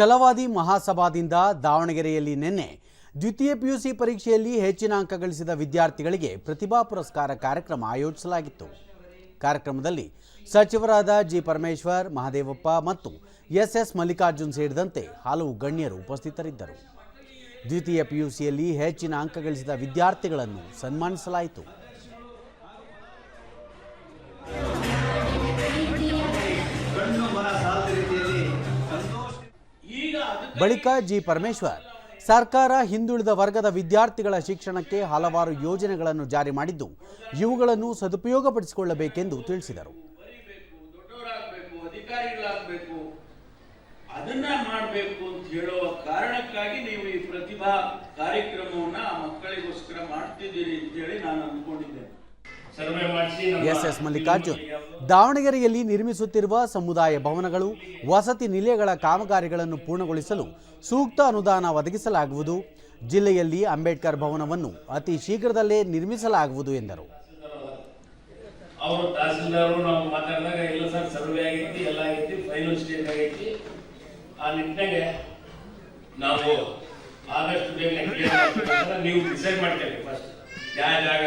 ಛಲವಾದಿ ಮಹಾಸಭಾದಿಂದ ದಾವಣಗೆರೆಯಲ್ಲಿ ನಿನ್ನೆ ದ್ವಿತೀಯ ಪಿಯುಸಿ ಪರೀಕ್ಷೆಯಲ್ಲಿ ಹೆಚ್ಚಿನ ಅಂಕ ಗಳಿಸಿದ ವಿದ್ಯಾರ್ಥಿಗಳಿಗೆ ಪ್ರತಿಭಾ ಪುರಸ್ಕಾರ ಕಾರ್ಯಕ್ರಮ ಆಯೋಜಿಸಲಾಗಿತ್ತು. ಕಾರ್ಯಕ್ರಮದಲ್ಲಿ ಸಚಿವರಾದ ಜಿ ಪರಮೇಶ್ವರ್ ಮಹದೇವಪ್ಪ ಮತ್ತು ಎಸ್ ಎಸ್ ಮಲ್ಲಿಕಾರ್ಜುನ್ ಸೇರಿದಂತೆ ಹಲವು ಗಣ್ಯರು ಉಪಸ್ಥಿತರಿದ್ದರು. ದ್ವಿತೀಯ ಪಿಯುಸಿಯಲ್ಲಿ ಹೆಚ್ಚಿನ ಅಂಕ ಗಳಿಸಿದ ವಿದ್ಯಾರ್ಥಿಗಳನ್ನು ಸನ್ಮಾನಿಸಲಾಯಿತು. ಬಳಿಕ ಜಿ ಪರಮೇಶ್ವರ್ ಸರ್ಕಾರ ಹಿಂದುಳಿದ ವರ್ಗದ ವಿದ್ಯಾರ್ಥಿಗಳ ಶಿಕ್ಷಣಕ್ಕೆ ಹಲವಾರು ಯೋಜನೆಗಳನ್ನು ಜಾರಿ ಮಾಡಿದ್ದು ಇವುಗಳನ್ನು ಸದುಪಯೋಗಪಡಿಸಿಕೊಳ್ಳಬೇಕೆಂದು ತಿಳಿಸಿದರು. ದೊಡ್ಡವರಾಗಬೇಕು ಅಧಿಕಾರಿಗಳಾಗಬೇಕು ಅದನ್ನ ಮಾಡಬೇಕು ಅಂತ ಹೇಳುವ ಕಾರಣಕ್ಕಾಗಿ ನೀವು ಈ ಪ್ರತಿಭಾ ಕಾರ್ಯಕ್ರಮವನ್ನ ಆ ಮಕ್ಕಳಿಗೋಸ್ಕರ ಮಾಡ್ತಿದ್ದೀರಿ ಅಂತ ಹೇಳಿ ನಾನು ಅಂದ್ಕೊಂಡಿದ್ದೇನೆ. ಸರ್ವೆ ಮಾಡಿಸಿ ಎಸ್ ಎಸ್ ಮಲ್ಲಿಕಾರ್ಜುನ್. ದಾವಣಗೆರೆಯಲ್ಲಿ ನಿರ್ಮಿಸುತ್ತಿರುವ ಸಮುದಾಯ ಭವನಗಳು, ವಸತಿ ನಿಲಯಗಳ ಕಾಮಗಾರಿಗಳನ್ನು ಪೂರ್ಣಗೊಳಿಸಲು ಸೂಕ್ತ ಅನುದಾನ ಒದಗಿಸಲಾಗುವುದು. ಜಿಲ್ಲೆಯಲ್ಲಿ ಅಂಬೇಡ್ಕರ್ ಭವನವನ್ನು ಅತಿ ಶೀಘ್ರದಲ್ಲೇ ನಿರ್ಮಿಸಲಾಗುವುದು ಎಂದರು. ಆದಷ್ಟು ಬೇಗ ನೀವು ಡಿಸೈಡ್ ಮಾಡ್ತೇವೆ ಫಸ್ಟ್ ಯಾವ ಜಾಗ